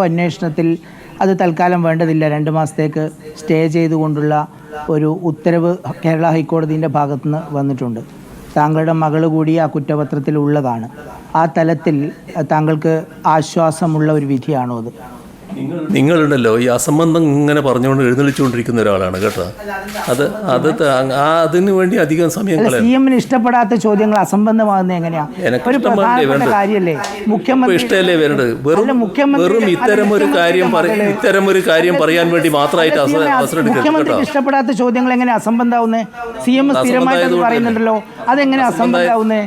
അന്വേഷണത്തിൽ അത് തൽക്കാലം വേണ്ടതില്ല. രണ്ട് മാസത്തേക്ക് സ്റ്റേ ചെയ്തുകൊണ്ടുള്ള ഒരു ഉത്തരവ് കേരള ഹൈക്കോടതിന്റെ ഭാഗത്തുനിന്ന് വന്നിട്ടുണ്ട്. താങ്കളുടെ മകൾ കൂടി ആ കുറ്റപത്രത്തിൽ ഉള്ളതാണ് ആ തലത്തിൽ താങ്കൾക്ക് ആശ്വാസമുള്ള ഒരു വിധിയാണോ അത്? നിങ്ങളുണ്ടല്ലോ ഈ അസംബന്ധം ഇങ്ങനെ പറഞ്ഞുകൊണ്ട് എഴുന്നള്ളിച്ചുകൊണ്ടിരിക്കുന്ന ഒരാളാണ് കേട്ടോ. അത് അത് അതിന് വേണ്ടി അധികം സമയം സി എമ്മിന് ഇഷ്ടപ്പെടാത്ത ചോദ്യങ്ങൾ അസംബന്ധമാകുന്നത് എങ്ങനെയാ? എനക്ക് ഒരു ഇഷ്ടം പോലെ പ്രധാനപ്പെട്ട വേണ്ടത്. മുഖ്യമന്ത്രി ഇഷ്ടമല്ലേ വരേണ്ടത് വെറും ഇത്തരം ഒരു കാര്യം ഇത്തരം ഒരു കാര്യം പറയാൻ വേണ്ടി മാത്രമായിട്ട് അവസരം മുഖ്യമന്ത്രിക്ക് ഇഷ്ടപ്പെടാത്ത ചോദ്യങ്ങൾ എങ്ങനെ അസംബന്ധാവുന്നേ സി എം സ്ഥിരമായിട്ട് പറയുന്നുണ്ടല്ലോ. അതെങ്ങനെ അസംബന്ധാവുന്നേ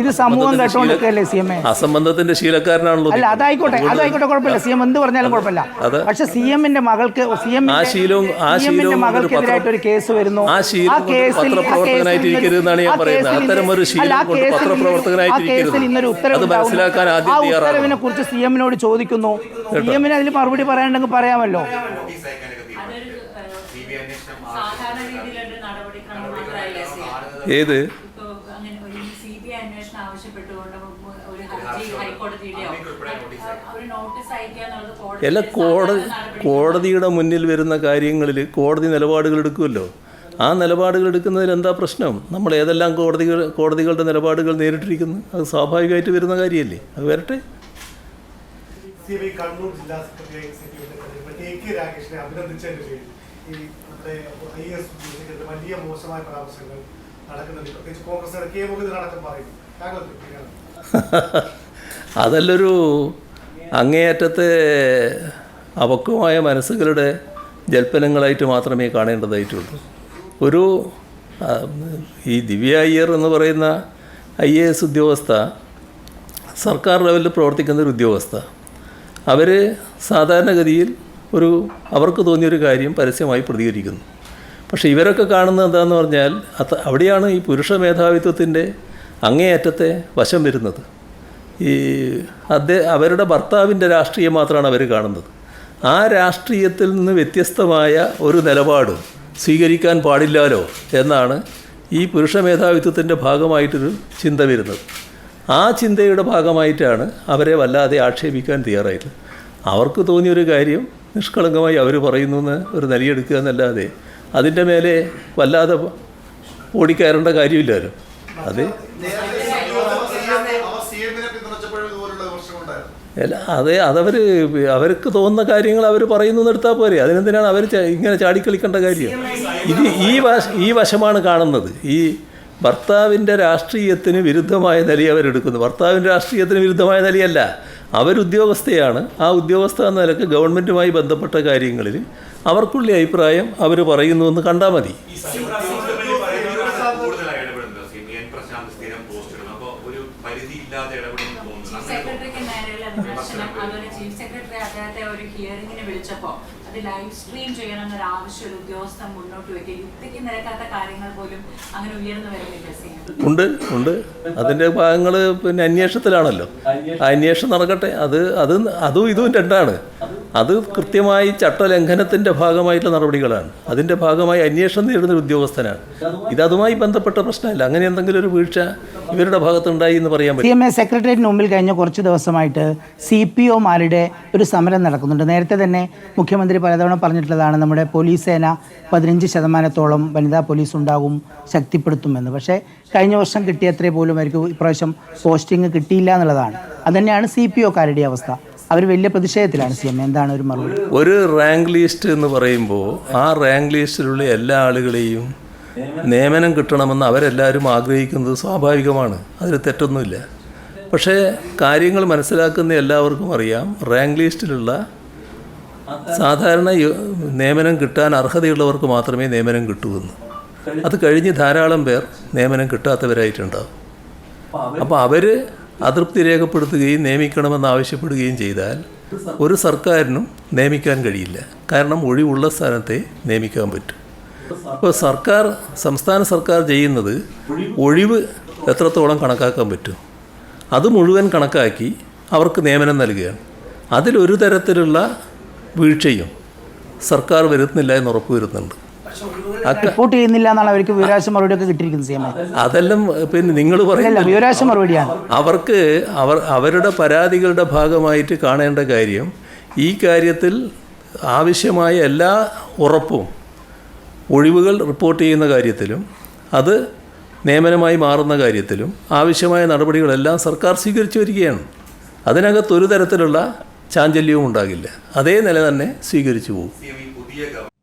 ഇത് സമൂഹം കേട്ടോണ്ടിരിക്കല്ലേ സി എം എ? അസംബന്ധത്തിന്റെ ശീലക്കാരനാണല്ലോ അല്ല അതായിക്കോട്ടെ അതായിക്കോട്ടെ കുഴപ്പമില്ല. സി എം എന്ത് പറഞ്ഞാലും കുഴപ്പമില്ല അത് പക്ഷെ സി എമ്മിന്റെ മകൾക്ക് സി എം ആ ശീലവും ആ ശീലവും മകൾക്കെതിരായിട്ട് ഒരു കേസ് വരുന്നു. ആ ശീലം പത്രപ്രവർത്തകനായിട്ട് ഞാൻ പറയുന്നത്. അത്തരം ഒരു ശീലം കൊണ്ട് പത്രപ്രവർത്തകനായിട്ട് കേസിൽ ഇന്നൊരു ഇരിക്കരുത് അത് മനസ്സിലാക്കാൻ ആദ്യം ഉത്തരവിനെ കുറിച്ച് സി എമ്മിനോട് ചോദിക്കുന്നു. സി എമ്മിന് അതിൽ മറുപടി പറയാനുണ്ടെങ്കിൽ പറയാമല്ലോ. ഏത് ഇപ്പോൾ അങ്ങനെ ഒരു സി ബി ഐ അന്വേഷണം ആവശ്യപ്പെട്ടുകൊണ്ട് ഒരു ഹർജി ഹൈക്കോടതിയുടെയോ ഒരു നോട്ടീസ് അയക്കുക എന്നുള്ളത് എല്ലാ കോടതി കോടതി കോടതിയുടെ മുന്നിൽ വരുന്ന കാര്യങ്ങളിൽ കോടതി നിലപാടുകൾ എടുക്കുമല്ലോ. ആ നിലപാടുകൾ എടുക്കുന്നതിൽ എന്താ പ്രശ്നം? നമ്മൾ ഏതെല്ലാം കോടതികൾ കോടതികളുടെ നിലപാടുകൾ നേരിട്ടിരിക്കുന്നു? അത് സ്വാഭാവികമായിട്ട് വരുന്ന കാര്യമല്ലേ? അത് വരട്ടെ. കണ്ണൂർ ജില്ലാ സെക്രട്ടറി കെ രാകേഷിനെ പേരിൽ ഈ നമ്മുടെ ഐ എസ് വലിയ മോശമായ പരാമർശങ്ങൾ നടക്കുന്നുണ്ട്. പ്രത്യേകിച്ച് കോൺഗ്രസ് കെ മുഖിതൻ അടക്കം പറയുന്നു. അതല്ലൊരു അങ്ങേയറ്റത്തെ അപക്വമായ മനസ്സുകളുടെ ജൽപ്പനങ്ങളായിട്ട് മാത്രമേ കാണേണ്ടതായിട്ടുള്ളൂ. ഒരു ഈ ദിവ്യ അയ്യർ എന്ന് പറയുന്ന ഐ എ എസ് ഉദ്യോഗസ്ഥ സർക്കാർ ലെവലിൽ പ്രവർത്തിക്കുന്ന ഒരു ഉദ്യോഗസ്ഥ അവർ സാധാരണഗതിയിൽ ഒരു അവർക്ക് തോന്നിയൊരു കാര്യം പരസ്യമായി പ്രതികരിക്കുന്നു. പക്ഷേ ഇവരൊക്കെ കാണുന്നത് എന്താണെന്ന് പറഞ്ഞാൽ അവിടെയാണ് ഈ പുരുഷ മേധാവിത്വത്തിന്റെ അങ്ങേയറ്റത്തെ വശം വരുന്നത്. ഈ അദ്ദേഹം അവരുടെ ഭർത്താവിന്റെ രാഷ്ട്രീയം മാത്രമാണ് അവർ കാണുന്നത്. ആ രാഷ്ട്രീയത്തിൽ നിന്ന് വ്യത്യസ്തമായ ഒരു നിലപാട് സ്വീകരിക്കാൻ പാടില്ലാലോ എന്നാണ് ഈ പുരുഷ മേധാവിത്വത്തിന്റെ ഭാഗമായിട്ടൊരു ചിന്ത വരുന്നത്. ആ ചിന്തയുടെ ഭാഗമായിട്ടാണ് അവരെ വല്ലാതെ ആക്ഷേപിക്കാൻ തയ്യാറായത് അവർക്ക് തോന്നിയൊരു കാര്യം നിഷ്കളങ്കമായി അവർ പറയുന്നു എന്ന് ഒരു നിലയെടുക്കുക എന്നല്ലാതെ അതിന്റെ മേലെ വല്ലാതെ ഓടിക്കയറേണ്ട കാര്യമില്ലല്ലോ. അത്? അതെ അതവർ അവർക്ക് തോന്നുന്ന കാര്യങ്ങൾ അവർ പറയുന്നു എടുത്താൽ പോരെ. അതിനെന്തിനാണ് അവർ ഇങ്ങനെ ചാടിക്കളിക്കേണ്ട കാര്യം? ഇത് ഈ വശ ഈ വശമാണ് കാണുന്നത്. ഈ ഭർത്താവിന്റെ രാഷ്ട്രീയത്തിന് വിരുദ്ധമായ നിലയെ അവരെടുക്കുന്നു. ഭർത്താവിന്റെ രാഷ്ട്രീയത്തിന് വിരുദ്ധമായ നിലയല്ല. അവരുദ്യോഗസ്ഥയാണ്. ആ ഉദ്യോഗസ്ഥ എന്ന നിലയ്ക്ക് ഗവൺമെന്റുമായി ബന്ധപ്പെട്ട കാര്യങ്ങളിൽ അവർക്കുള്ള അഭിപ്രായം അവർ പറയുന്നുവെന്ന് കണ്ടാൽ മതി. സെക്രട്ടറിക്ക് നേരെയുള്ള വിമർശനം അതുപോലെ ചീഫ് സെക്രട്ടറി അദ്ദേഹത്തെ ഒരു ഹിയറിംഗിന് വിളിച്ചപ്പോ അത് ലൈവ് സ്ട്രീം ചെയ്യണം എന്നൊരു ആവശ്യം ഒരു ഉദ്യോഗസ്ഥൻ മുന്നോട്ട് വെക്കുക യുക്തിക്ക് നിരക്കാത്ത കാര്യങ്ങൾ പോലും അങ്ങനെ ഉയർന്നു വരുന്നില്ല ഉണ്ട് ഉണ്ട്. അതിന്റെ ഭാഗങ്ങൾ പിന്നെ അന്വേഷണത്തിലാണല്ലോ. ആ അന്വേഷണം നടക്കട്ടെ. അത് അത് അതും ഇതും രണ്ടാണ്. അത് കൃത്യമായി ചട്ടലംഘനത്തിന്റെ ഭാഗമായിട്ടുള്ള നടപടികളാണ്. അതിന്റെ ഭാഗമായി അന്വേഷണം നേടുന്ന ഒരു ഉദ്യോഗസ്ഥനാണ്. ഇത് അതുമായി ബന്ധപ്പെട്ട പ്രശ്നമല്ല. അങ്ങനെ എന്തെങ്കിലും ഒരു വീഴ്ച ഇവരുടെ ഭാഗത്തുണ്ടായി എന്ന് പറയാൻ സി പറ്റും എം എ സെക്രട്ടേറിയറ്റിന് മുമ്പിൽ കഴിഞ്ഞ കുറച്ച് ദിവസമായിട്ട് സി പി ഒമാരുടെ ഒരു സമരം നടക്കുന്നുണ്ട്. നേരത്തെ തന്നെ മുഖ്യമന്ത്രി പലതവണ പറഞ്ഞിട്ടുള്ളതാണ് നമ്മുടെ പോലീസ് സേന പതിനഞ്ച് ശതമാനത്തോളം വനിതാ പോലീസ് ഉണ്ടാകും ശക്തിപ്പെടുത്തുമെന്ന്. പക്ഷേ കഴിഞ്ഞ വർഷം കിട്ടിയത്രേ പോലും അവർക്ക് ഇപ്രാവശ്യം പോസ്റ്റിംഗ് കിട്ടിയില്ല എന്നുള്ളതാണ്. അതുതന്നെയാണ് സി പി ഒക്കാരുടെ അവസ്ഥ. അവർ വലിയ പ്രതിഷേധത്തിലാണ് സി എം. എന്താണ് ഒരു മറുപടി? ഒരു റാങ്ക് ലിസ്റ്റ് എന്ന് പറയുമ്പോൾ ആ റാങ്ക് ലിസ്റ്റിലുള്ള എല്ലാ ആളുകളെയും നിയമനം കിട്ടണമെന്ന് അവരെല്ലാവരും ആഗ്രഹിക്കുന്നത് സ്വാഭാവികമാണ്. അതിൽ തെറ്റൊന്നുമില്ല. പക്ഷേ കാര്യങ്ങൾ മനസ്സിലാക്കുന്ന എല്ലാവർക്കും അറിയാം റാങ്ക് ലിസ്റ്റിലുള്ള സാധാരണ നിയമനം കിട്ടാൻ അർഹതയുള്ളവർക്ക് മാത്രമേ നിയമനം കിട്ടൂവെന്ന് അത് കഴിഞ്ഞ് ധാരാളം പേർ നിയമനം കിട്ടാത്തവരായിട്ടുണ്ടാവും. അപ്പോൾ അവർ അതൃപ്തി രേഖപ്പെടുത്തുകയും നിയമിക്കണമെന്ന് ആവശ്യപ്പെടുകയും ചെയ്താൽ ഒരു സർക്കാരിനും നിയമിക്കാൻ കഴിയില്ല. കാരണം ഒഴിവുള്ള സ്ഥാനത്തെ നിയമിക്കാൻ പറ്റും. അപ്പോൾ സർക്കാർ സംസ്ഥാന സർക്കാർ ചെയ്യുന്നത് ഒഴിവ് എത്രത്തോളം കണക്കാക്കാൻ പറ്റും? അത് മുഴുവൻ കണക്കാക്കി അവർക്ക് നിയമനം നൽകുകയാണ്. അതിലൊരു തരത്തിലുള്ള വീഴ്ചയും സർക്കാർ വരുത്തുന്നില്ല എന്ന് ഉറപ്പ് അക്ക റിപ്പോർട്ട് ചെയ്യുന്നില്ല എന്നാണ് അവർക്ക് വിവരാശ മറുപടി ഒക്കെ കിട്ടിയിരിക്കുന്നത് സി എം അതെല്ലാം പിന്നെ നിങ്ങൾ പറയുന്നില്ല പറയുന്ന വിവരാശ മറുപടിയാണ്. അവർക്ക് അവർ അവരുടെ പരാതികളുടെ ഭാഗമായിട്ട് കാണേണ്ട കാര്യം ഈ കാര്യത്തിൽ ആവശ്യമായ എല്ലാ ഉറപ്പും ഒഴിവുകൾ റിപ്പോർട്ട് ചെയ്യുന്ന കാര്യത്തിലും അത് നിയമനമായി മാറുന്ന കാര്യത്തിലും ആവശ്യമായ നടപടികളെല്ലാം സർക്കാർ സ്വീകരിച്ചു വരികയാണ്. അതിനകത്ത് ഒരു തരത്തിലുള്ള ചാഞ്ചല്യവും ഉണ്ടാകില്ല. അതേ നില തന്നെ സ്വീകരിച്ചു പോകും. ഈ പുതിയ ഗവ-